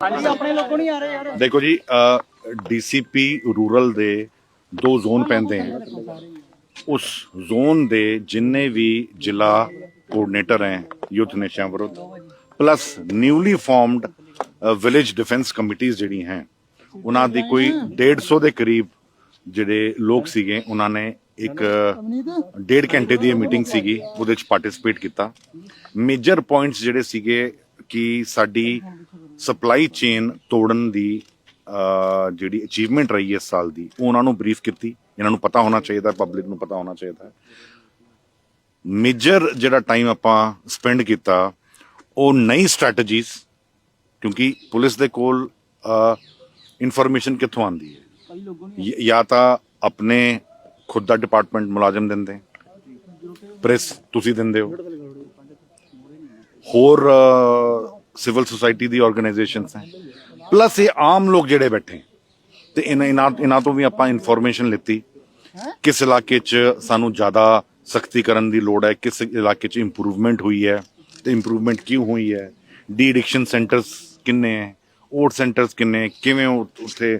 ਆਪਣੇ ਲੋਕੋਂ ਨਹੀਂ ਆ ਰਹੇ ਯਾਰ। ਦੇਖੋ ਜੀ ਡੀਸੀਪੀ ਰੂਰਲ ਦੇ ਦੋ ਜ਼ੋਨ ਪੈਂਦੇ ਹਨ ਉਸ ਜ਼ੋਨ ਦੇ ਜਿੰਨੇ ਵੀ ਜ਼ਿਲ੍ਹਾ ਕੋਆਰਡੀਨੇਟਰ ਹੈ ਯੂਥ ਨਸ਼ਿਆਂ ਵਿਰੁੱਧ plus newly formed village defence ਕਮੇਟੀਆਂ ਜਿਹੜੀ ਹੈ ਉਹਨਾਂ ਦੀ ਕੋਈ 150 ਦੇ ਕਰੀਬ ਜਿਹੜੇ ਲੋਕ ਸੀਗੇ ਉਹਨਾਂ ਨੇ ਇੱਕ ਡੇਢ ਘੰਟੇ ਦੀ ਮੀਟਿੰਗ ਸੀਗੀ ਉਹਦੇ ਵਿੱਚ ਪਾਰਟਿਸਿਪੇਟ ਕੀਤਾ। ਮੇਜਰ ਪੁਆਇੰਟਸ ਜਿਹੜੇ ਸੀਗੇ ਕਿ ਸਾਡੀ ਸਪਲਾਈ ਚੇਨ ਤੋੜਨ ਦੀ ਜਿਹੜੀ ਅਚੀਵਮੈਂਟ ਰਹੀ ਹੈ ਇਸ ਸਾਲ ਦੀ, ਉਹ ਉਹਨਾਂ ਨੂੰ ਬਰੀਫ ਕੀਤੀ। ਇਹਨਾਂ ਨੂੰ ਪਤਾ ਹੋਣਾ ਚਾਹੀਦਾ ਪਬਲਿਕ ਨੂੰ ਪਤਾ ਹੋਣਾ ਚਾਹੀਦਾ। ਮੇਜਰ ਜਿਹੜਾ ਟਾਈਮ ਆਪਾਂ ਸਪੈਂਡ ਕੀਤਾ, ਉਹ ਨਈ ਸਟ੍ਰੈਟਜੀਜ਼ ਕਿਉਂਕਿ ਪੁਲਿਸ ਦੇ ਕੋਲ ਇਨਫੋਰਮੇਸ਼ਨ ਕਿੱਥੋਂ ਆਉਂਦੀ ਹੈ? ਜਾਂ ਤਾਂ ਆਪਣੇ ਖੁਦ ਦਾ ਡਿਪਾਰਟਮੈਂਟ ਮੁਲਾਜ਼ਮ ਦਿੰਦੇ ਪ੍ਰੈਸ ਤੁਸੀਂ ਦਿੰਦੇ ਹੋ। ਹੋਰ ਸਿਵਲ ਸੁਸਾਇਟੀ ਦੀ ਆਰਗੇਨਾਈਜੇਸ਼ਨਸ ਹੈ। ਪਲੱਸ ਇਹ ਆਮ ਲੋਕ ਜਿਹੜੇ ਬੈਠੇ ਤੇ ਇਹਨਾਂ ਇਹਨਾਂ ਤੋਂ ਵੀ ਆਪਾਂ ਇਨਫੋਰਮੇਸ਼ਨ ਲਿੱਤੀ। ਕਿਸ ਇਲਾਕੇ 'ਚ ਸਾਨੂੰ ਜ਼ਿਆਦਾ ਸਖਤੀ ਕਰਨ ਦੀ ਲੋੜ ਹੈ ਕਿਸ ਇਲਾਕੇ 'ਚ ਇੰਪਰੂਵਮੈਂਟ ਹੋਈ ਹੈ ਤੇ ਇੰਪਰੂਵਮੈਂਟ ਕਿਉਂ ਹੋਈ ਹੈ? ਡੀ ਐਡਿਕਸ਼ਨ ਸੈਂਟਰਸ ਕਿੰਨੇ ਹੈ? ਓਟ ਸੈਂਟਰਸ ਕਿੰਨੇ ਕਿਵੇਂ ਉੱਥੇ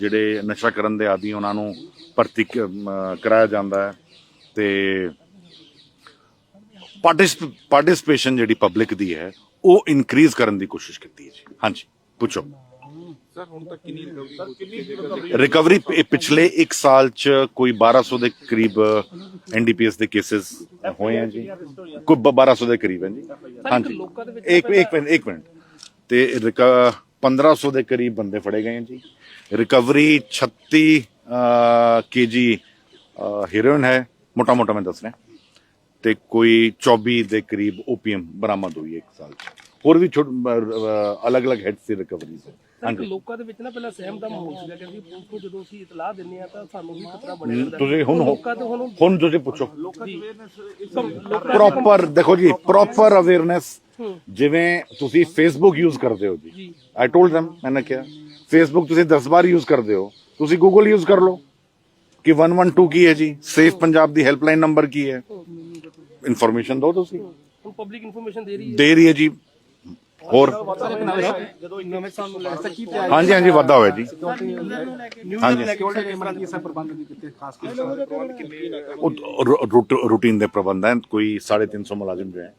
ਜਿਹੜੇ ਨਸ਼ਾ ਕਰਨ ਦੇ ਆਦੀ ਉਹਨਾਂ ਨੂੰ ਭਰਤੀ ਕਰਾਇਆ ਜਾਂਦਾ ਹੈ ਤੇ ਪਾਰਟਿਸਪੇਸ਼ਨ ਜਿਹੜੀ ਪਬਲਿਕ ਦੀ ਹੈ ਉਹ ਇਨਕਰੀਜ਼ ਕਰਨ ਦੀ ਕੋਸ਼ਿਸ਼ ਕੀਤੀ ਹੈ ਜੀ। ਹਾਂਜੀ ਪੁੱਛੋ। ਸਰ ਹੁਣ ਤੱਕ ਕਿੰਨੀ ਰਿਕਵਰੀ ਰਿਕਵਰੀ ਪਿਛਲੇ 1 ਸਾਲ ਚ ਕੋਈ 1200 ਦੇ ਕਰੀਬ ਐਨਡੀਪੀਐਸ ਦੇ ਕੇसेस ਹੋਏ ਆ ਜੀ। ਕੋਈ ਬ- 1200 ਦੇ ਕਰੀਬ ਹੈ ਜੀ। ਹਾਂਜੀ। ਇੱਕ ਇੱਕ ਮਿੰਟ ਇੱਕ ਮਿੰਟ। ਤੇ ਰਿਕ- 1500 ਦੇ ਕਰੀਬ ਬੰਦੇ ਫੜੇ ਗਏ ਜੀ। ਰਿਕਵਰੀ 36 ਕੇਜੀ ਹੀਰੋਇਨ ਹੈ। ਮੋਟਾ ਮੋਟਾ ਮੈਂ ਦੱਸ ਰਿਹਾ। ਤੇ ਕੋਈ 24 ਦੇ ਕਰੀਬ ਓਪੀਐਮ ਬਰਾਮਦ ਹੋਈ ਹੈ ਇੱਕ ਸਾਲ ਚ। ਹੋਰ ਵੀ ਛੋਟ ਅਲੱਗ ਅਲੱਗ ਹੈਡਸ ਦੀ ਰਿਕਵਰੀਜ਼ ਹੈ। ਹਾਂਜੀ। ਲੋਕਾਂ ਦੇ ਵਿੱਚ ਨਾ ਪਹਿਲਾਂ ਸਹਿਮ ਦਾ ਮਾਹੌਲ ਸੀਗਾ ਕਿਉਂਕਿ ਪੁਲਿਸ ਨੂੰ ਜਦੋਂ ਅਸੀਂ ਇਤਲਾਹ ਦਿੰਨੇ ਆ ਤਾਂ ਸਾਨੂੰ ਵੀ ਖਤਰਾ ਬਣਿਆ ਰਹਿੰਦਾ। ਤੁਸੀਂ ਹੁਣ ਲੋਕਾਂ ਤੋਂ ਹੁਣ ਹੁਣ ਤੁਸੀਂ ਪੁੱਛੋ। ਪ੍ਰੋਪਰ ਦੇਖੋ ਜੀ ਪ੍ਰੋਪਰ ਅਵੇਅਰਨੈਸ ਜਿਵੇਂ ਤੁਸੀਂ ਫੇਸਬੁੱਕ ਯੂਜ਼ ਕਰਦੇ ਹੋ ਜੀ। ਆਈ ਟੋਲਡ them ਮੈਨੇ ਕਿਹਾ ਫੇਸਬੁੱਕ ਤੁਸੀਂ 10 ਵਾਰ ਯੂਜ਼ ਕਰਦੇ ਹੋ ਤੁਸੀਂ ਗੂਗਲ ਯੂਜ਼ ਕਰ ਲਓ ਕਿ 112 ਕੀ ਹੈ ਜੀ? ਸੇਫ ਪੰਜਾਬ ਦੀ ਹੈਲਪਲਾਈਨ ਨੰਬਰ ਕੀ ਹੈ। ਇਨਫੋਰਮੇਸ਼ਨ ਦਿਓ ਤੁਸੀਂ। ਹੁਣ ਪਬਲਿਕ ਇਨਫੋਰਮੇਸ਼ਨ ਦੇ ਰਹੀ ਹੈ। ਦੇ ਰਹੀ ਹੈ ਜੀ। ਹੋਰ। ਜਦੋਂ ਨਵੇਂ ਸਾਲ ਨੂੰ ਲੈ ਸਕੀ ਹਾਂਜੀ ਹਾਂਜੀ ਵਾਧਾ ਹੋਇਆ ਜੀ। ਹਾਂਜੀ। ਸਿਕਿਉਰਿਟੀ ਕੈਮਰਾ ਦੀ ਸਭ ਪ੍ਰਬੰਧ ਨਹੀਂ ਕੀਤੇ ਖਾਸ ਕਰਕੇ। ਰੂਟੀਨ ਦੇ ਪ੍ਰਬੰਧ ਹੈ। ਕੋਈ 350 ਮੁਲਾਜ਼ਮ ਜੋ ਹੈ